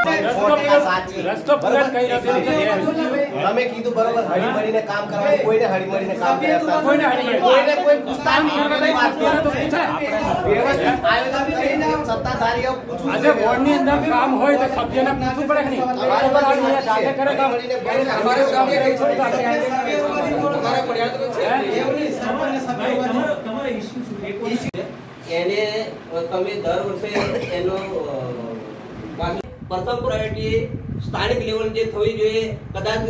રસ્તો તમે કીધું બરોબર હળી મળીને કામ કરવાનું કોઈને હળી મળીને કામ કર્યા કોઈને હળી કોઈને કોઈ પૂછતા નહીં. કરવા નહીં, તો પૂછાય. વ્યવસ્થિત આયોજન કરીને સત્તાધારીઓ આજે. બોર્ડની અંદર કામ હોય તો સભ્યને પૂછવું પડે કે નહીં તમારે જાતે કરે કામ. તમારે કામ કરે થોડું કામ કરે. એને તમે દર વર્ષે એનો પ્રથમ પ્રાયોરિટી સ્થાનિક લેવલ જે થવી જોઈએ, કદાચ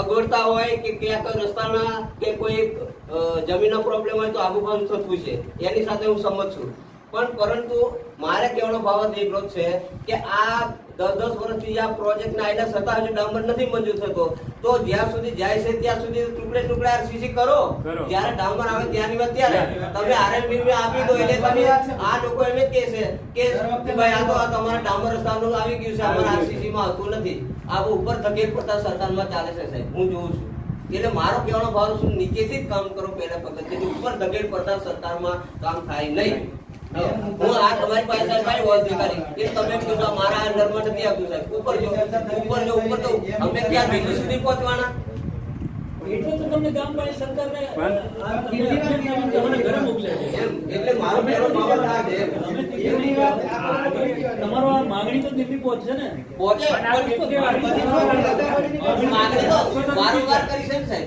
અગવડતા હોય કે ક્યાંક રસ્તાના કે કોઈ જમીનનો પ્રોબ્લેમ હોય તો આબુબાજુ થતું છે. એની સાથે હું સંમત છું. પણ પરંતુ મારે કહેવાનો ભાવ જ એટલો છે કે આ દસ દસ વર્ષથી આ પ્રોજેક્ટના આયડા છતાં હજુ ડામર નથી મંજૂર થતો. તો જ્યાં સુધી જાય છે ત્યાં સુધી ટુકડે ટુકડે આરસીસી કરો. જ્યારે ડામર આવે ત્યાંની વાત ત્યારે. તમે આરએનબી માં આપી દો એટલે તમે આ લોકો એમ જ કહે છે કે ભાઈ આ તો આ તમારા ડામર રસ્તાનું આવી ગયું છે અમારા આરસીસી માં આવતું નથી. આ ઉપર ધકેલ પડતા સરકારમાં ચાલે છે સાહેબ હું જોઉં છું. એટલે મારો કહેવાનો ભાવ શું નીચેથી જ કામ કરો પહેલા પગથિયેથી ઉપર ધકેલ પડતા સરકારમાં કામ થાય નહીં. હું. આ તમારી પાસે સાહેબ વાત અધિકારી કે તમે એમ મારા અંડરમાં નથી આવતું સાહેબ. ઉપર જો ઉપર જો ઉપર તો અમે ક્યાં દિલ્હી સુધી પહોંચવાના? એટલે તો તમને ગામ પાણી સરકારને તમને અભિયાન તમારા ઘરે મોકલે છે? એમ એટલે મારો કહેવાનો ભાવ આ છે તમારો માંગણી તો દિલ્હી પહોંચશે ને? પહોંચે? માગણી તો વારંવાર કરી છે સાહેબ.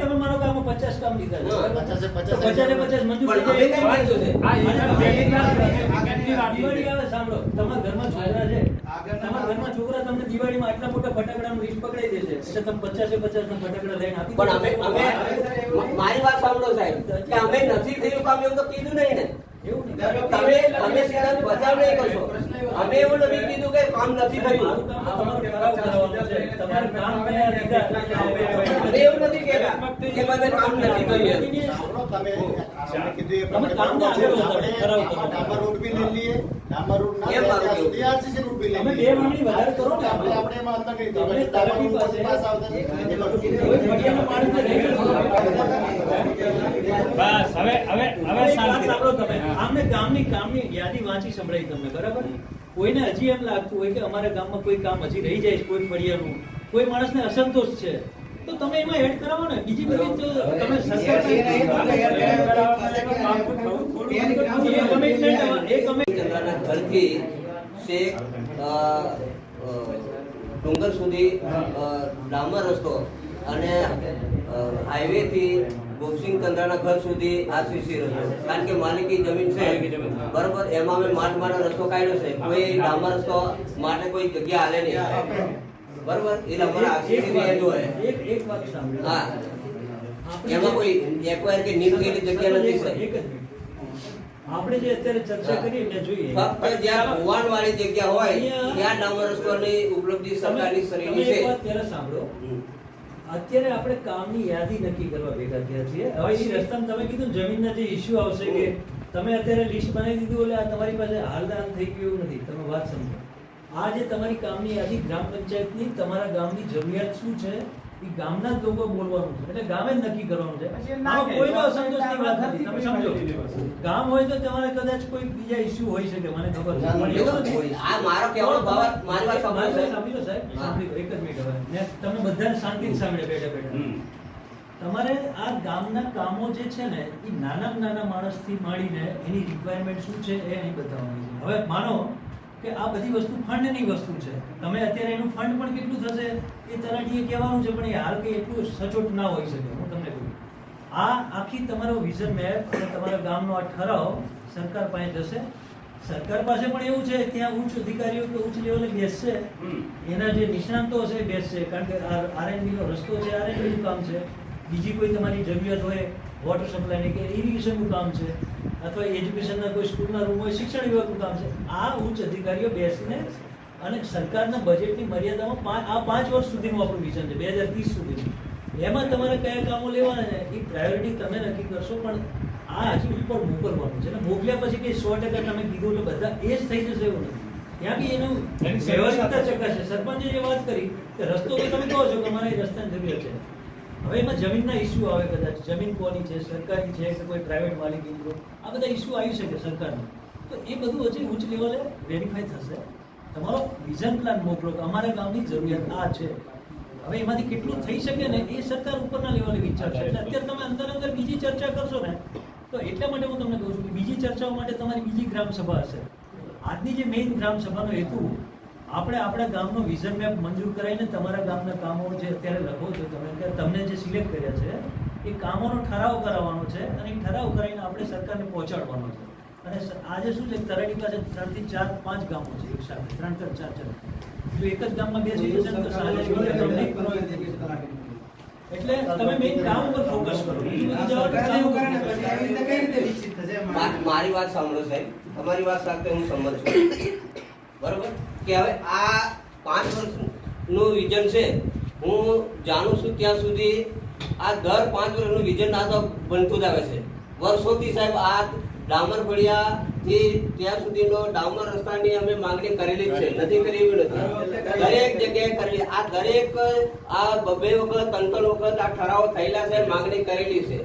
તમે પચાસ કામ લીધા છે. પચાસે પચાસ મંજૂર થઈ જાય. કઈ કીધું છે આ એના પહેલી વાર કેટલી વાર દિવાળી આવે સાંભળો. તમારા ઘરમાં છોકરા છે. તમારા ઘરમાં છોકરા તમને દિવાળીમાં આટલા મોટા ફટાકડાનું લિસ્ટ પકડાઈ દેશે. એટલે તમે પચાસે પચાસ ના ફટાકડા લઈને આપી પણ અમે અમે મારી વાત સાંભળો સાહેબ. કે અમે નથી થયું કામ એવું તો કીધું નહીં ને. એવું નહીં. તમે તમે સિદ્ધાંત બચાવ નહીં કરશો. અમે એવું નથી કીધું કે કામ નથી થયું. તમારું કામ કયા અમે એવું નથી કહેતા કે બધે કામ નથી કોઈને હજી એમ લાગતું હોય કે અમારા ગામમાં કોઈ કામ હજી રહી જાય કોઈ ફળિયાનું. કોઈ માણસને અસંતોષ છે. તો તમે એમાં એડ કરાવો ને બીજી બધી તમે સરકાર કમિટમેન્ટ એ કમિટ ચંદ્રના ઘરથી અ, ડુંગર સુધી ડામર રસ્તો અને હાઈવે થી બોક્સિંગ ચંદ્રના ઘર સુધી આરસીસી રસ્તો. કારણ કે માલિકી જમીન છે. બરોબર? એમાં અમે માટ માટે રસ્તો કાઢ્યો છે. કોઈ ડામર રસ્તો માટે કોઈ જગ્યા હાલે નહીં. બરોબર? એ જોઈએ એક એક વાત સાંભળો. હા. એમાં કોઈ એક્વાયર કે નીમ ગયેલી જગ્યા નથી એક જ આપણે જે અત્યારે ચર્ચા કરી ને જોઈએ. ફક્ત જ્યાં ભુવાણ વાળી જગ્યા હોય ત્યાં ડામર રસ્તાની ઉપલબ્ધિ સરકારની શ્રેણી છે. ત્યારે સાંભળો. અત્યારે આપણે કામની યાદી નક્કી કરવા ભેગા થયા છીએ. હવે એ રસ્તામાં તમે કીધું ને જમીનના જે ઇસ્યુ આવશે કે તમે અત્યારે લિસ્ટ બનાવી દીધું એટલે આ તમારી પાસે હાલદાન થઈ ગયું નથી. તમે વાત સમજો આ જે તમારી કામની યાદી ગ્રામ પંચાયતની તમારા ગામની જરૂરિયાત શું છે? એ ગામના જ લોકો બોલવાનું છે. એટલે ગામે જ નક્કી કરવાનું છે. આમાં કોઈનો અસંતોષની વાત નથી. તમે સમજો. ગામ હોય તો તમારે કદાચ કોઈ બીજા ઇસ્યુ હોઈ શકે મને ખબર છે. પણ એવું નથી. આ મારો કહેવાનો ભાવ મારી વાત સાંભળો સાહેબ. સાંભળી સાહેબ. સાંભળી એક જ મિનિટ હવે. મેં તમને બધાને શાંતિ સાંભળે બેઠા બેઠા. તમારે આ ગામના કામો જે છે ને એ નાના નાના માણસથી માંડીને એની રિક્વાયરમેન્ટ શું છે એ અહીં બતાવવાની છે. હવે માનો કે આ બધી વસ્તુ ફંડની વસ્તુ છે. તમે અત્યારે એનું ફંડ પણ કેટલું થશે એ તલાટીએ કહેવાનું છે પણ એ હાલ કે એટલું સચોટ ના હોઈ શકે હું તમને કહું. આ આખી તમારો વિઝન મેપ અને તમારા ગામનો આ ઠરાવ સરકાર પાસે જશે. સરકાર પાસે પણ એવું છે ત્યાં ઉચ્ચ અધિકારીઓ કે ઉચ્ચ લેવલે બેસશે. એના જે નિષ્ણાંતો હશે એ બેસશે કારણ કે આરએનબીનો રસ્તો છે આરએનબીનું કામ છે. બીજી કોઈ તમારી જરૂરિયાત હોય વોટર સપ્લાયની કે ઇરિગેશનનું કામ છે. અથવા એજ્યુકેશનના કોઈ સ્કૂલના રૂમ હોય શિક્ષણ વિભાગનું કામ છે. આ ઉચ્ચ અધિકારીઓ બેસીને અને સરકારના બજેટની મર્યાદામાં આ પાંચ વર્ષ સુધીનું આપણું વિઝન છે બે હજાર ત્રીસ સુધીનું. એમાં તમારે કયા કામો લેવાના છે એ પ્રાયોરિટી તમે નક્કી કરશો પણ આ હજી ઉપર મોકલવાનું છે. અને મોકલ્યા પછી કે સો ટકા તમે કીધું એટલે બધા એ જ થઈ જશે એવું નથી. ત્યાં બી એનું વ્યવસ્થિતતા ચકાશે સરપંચે જે વાત કરી કે રસ્તો તમે કહો છો કે મારા એ રસ્તાની જરૂરિયાત છે. હવે એમાં જમીનના ઇસ્યુ આવે કદાચ. જમીન કોની છે, સરકારી છે કે કોઈ પ્રાઇવેટ માલિકી આ બધા ઇસ્યુ આવી શકે સરકારના. તો એ બધું હજી ઉચ્ચ લેવલે વેરીફાઈ થશે. તમારો વિઝન પ્લાન મોકલો કે અમારા ગામની જરૂરિયાત આ છે. હવે એમાંથી કેટલું થઈ શકે ને એ સરકાર ઉપરના લેવલે વિચારશે. એટલે અત્યારે તમે અંદર અંદર બીજી ચર્ચા કરશો ને, તો એટલા માટે હું તમને કહું છું કે બીજી ચર્ચાઓ માટે તમારી બીજી ગ્રામ સભા હશે. આજની જે મેઇન ગ્રામ સભાનો હેતુ આપણે આપણા ગામનો વિઝન મેપ મંજૂર કરાવીને તમારા ગામના કામો જે અત્યારે લખો છો તમે તમને જે સિલેક્ટ કર્યા છે એ કામોનો ઠરાવ કરાવવાનો છે અને એ ઠરાવ કરાવીને આપણે સરકારને પહોંચાડવાનો છે. અને આજે શું છે તરાડી પાસે ત્રણથી ચાર પાંચ ગામો છે એક સાથે ત્રણ ત્રણ ચાર ચાર. જો એક જ ગામમાં બે સિટીઝન તો એટલે તમે મેઇન કામ ઉપર ફોકસ કરો. મારી વાત સાંભળો સાહેબ. તમારી વાત સાથે હું સંમત છું. બરોબર? કે હવે આ પાંચ વર્ષનું વિઝન છે હું જાણું છું ત્યાં સુધી આ દર પાંચ વર્ષનું વિઝન આ તો બનતું જ આવે છે. વર્ષોથી સાહેબ આ ડામર ફળિયાથી ત્યાં સુધીનો ડામર રસ્તાની અમે માંગણી કરેલી છે. નથી કરી એવી નથી. દરેક જગ્યાએ કરેલી. આ દરેક આ બબે વખત ત્રણ વખત આ ઠરાવો થયેલા છે માંગણી કરેલી છે.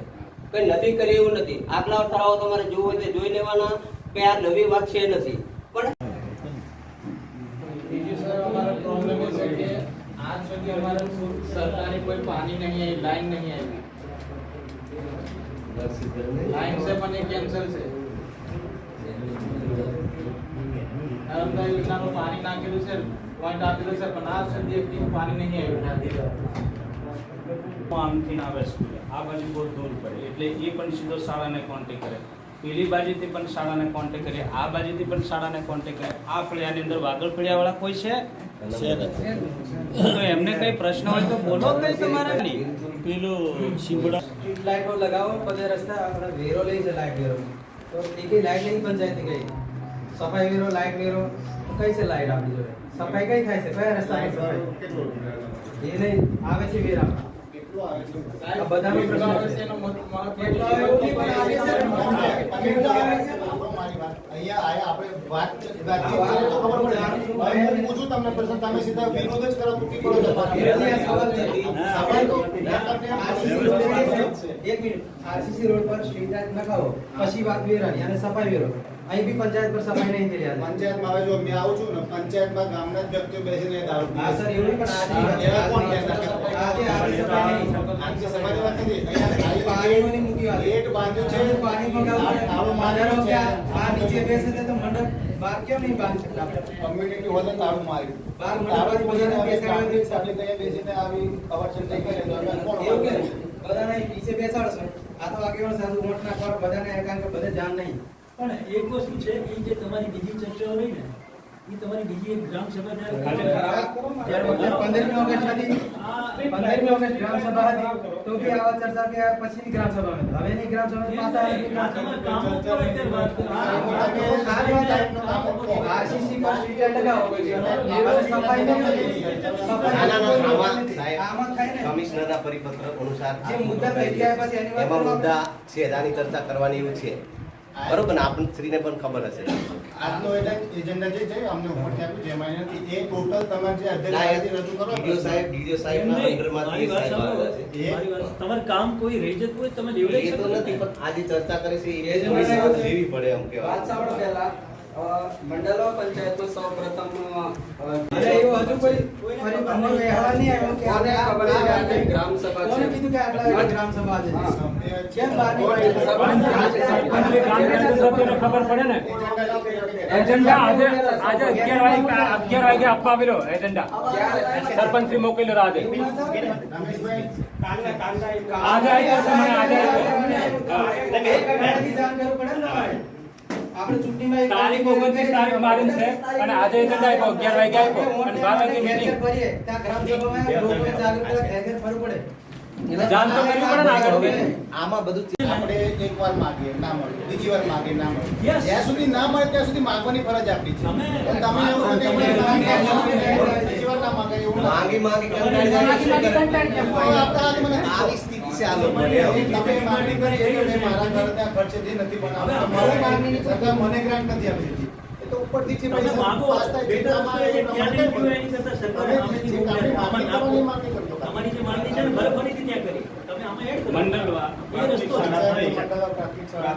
કઈ નથી કરી એવું નથી. આગલા ઠરાવો તમારે જોવું હોય તો જોઈ લેવાના કે આ નવી વાત છે નથી. પણ બીજું સર અમારો પ્રોબ્લેમ એ છે કે આજ સુધી અમારે સરકારી કોઈ પાણી નહીં આવી લાઈન નહીં આવી. લાઈન છે પણ એ કેન્સલ છે. નર્મદા યોજનાનું પાણી નાખેલું છે પોઈન્ટ આપેલું છે પણ આજ સુધી એક ટીમ પાણી નહીં આવ્યું. આમથી ના આવે સ્કૂલે. આ બાજુ બહુ દૂર પડે. એટલે એ પણ સીધો શાળાને કોન્ટેક કરે. પેલી બાજુથી પણ શાળાને કોન્ટેક કરે આ બાજુથી પણ શાળાને કોન્ટેક કરે આ ફળિયાની અંદર વાગડ ફળિયાવાળા કોઈ છે? તો એમને કઈ પ્રશ્ન હોય તો બોલો કઈ તમારે પેલું શીબડા સ્ટ્રીટ લાઇટો લગાવો બધે રસ્તા આપણે વેરો લઈ છે લાઇટ વેરો. તો કઈ લાઇટ નહીં પંચાયત ગઈ સફાઈ વેરો લાઇટ વેરો કઈ છે લાઇટ આપણી જોડે? સફાઈ કઈ થાય છે? કયા રસ્તા પર સફાઈ? કેટલું એ નહીં આવે છે વેરા પછી વાત વેરાની અને સફાઈ વેરો અહીં બી પંચાયત પર સફાઈ નહીં થઈ રહ્યા. પંચાયતમાં હવે જો મેં આવું છું ને પંચાયતમાં ગામના જ વ્યક્તિઓ બેસીને દારૂ હા સર એવું પણ આજે એવા કોણ કહેતા? આજે આવી સફાઈ નહીં સમાજની વાત નથી. અહીંયા પાણીની મૂકી વાત. ગેટ બાંધ્યો છે. પાણી મંગાવવું પડે. માધારો કે આ નીચે બેસે તો મંડપ બાર કેમ નહીં બાંધી શકતા આપણે? કમ્યુનિટી હોલે તાળું માર્યું બાર મંડપ બધાને ગામની public અહીંયા બેસીને આવી અવરચંડ થઈ ગઈ તો કોણ એવું કે બધાને નીચે બેસાડો છો આ તો આગેવાન સાધુ ઊંટના કોર બધાને એકાંક બધે જાણ નહીં. પણ એક વસ્તુ છે એ જે તમારી બીજી ચર્ચાઓ રહી ને એ તમારી બીજી એક ગ્રામ સભા પંદરમી ઓગસ્ટ હતી પંદરમી ઓગસ્ટ ગ્રામ સભા હતી તો બી આવા ચર્ચા કે પછીની ગ્રામ સભા હતી. હવેની ગ્રામ સભા પાછા. આરસીસી પર સ્ટ્રીટ લગાવો સફાઈ. સફાઈ ના, ના, ના, આમાં થાય ને. કમિશનરના પરિપત્ર અનુસાર જે મુદ્દા કહી ગયા પછી એની વાત એમાં મુદ્દા છે આની ચર્ચા કરવાની એવું છે. બરોબર ને? આપણને સ્ત્રીને પણ ખબર હશે. આજનો એજન્ડા જે છે અમને ઉપર આપ્યું જેમાં એ ટોટલ તમારે જે અધ્યક્ષ રજૂ કરો ડીઓ સાહેબ ડીઓ સાહેબ. આવે છે. તમારે કામ કોઈ રહી જતું હોય તમે લેવડે તો નથી પણ આજે ચર્ચા કરી છે એ. લેવી પડે એમ વાત સાંભળો પહેલા. મંડળો મંડલો પંચાયતમાં સૌ પ્રથમ હજુ કોઈ કે કે ગ્રામ સભા કોને છે? કીધું કે આટલા ગ્રામ સભા છે. ખબર આપવા તારીખ ઓગણત્રીસ તારીખ મારી છે, અને આજે એજન્ડા આપ્યો, અગિયાર વાગે આપ્યો. અને બાર વાગે મિટિંગ ત્યાં ગ્રામ સભામાં ફરવું પડે. જાણ તો કરવી પડે ને આગળ આમાં બધું આપણે એક વાર માગીએ ના મળે બીજી વાર માગીએ ના મળે. જ્યાં સુધી ના મળે ત્યાં સુધી માગવાની ફરજ આપણી છે. તમે- એવું બીજી વાર ના માગે એવું માંગી માંગી. આપણે આવી સ્થિતિ છે આ લોકોની. તમે માંગણી કરી એટલે મેં મારા ઘરના ખર્ચેથી નથી બનાવ્યા સરકાર મને ગ્રાન્ટ નથી આપી દીધી. તો ઉપરથી છે પૈસા પાસ થાય આવે કે એ પ્રમાણે એની કરતાં સરકારે તમે જે માંગણી નાખો. કરવાની માંગણી તમારી જે માંગણી છે ને ફરીથી ત્યાં કરી. તમે આમાં એડ કરો. મંડળવા એ રસ્તો પ્રાથમિક શાળા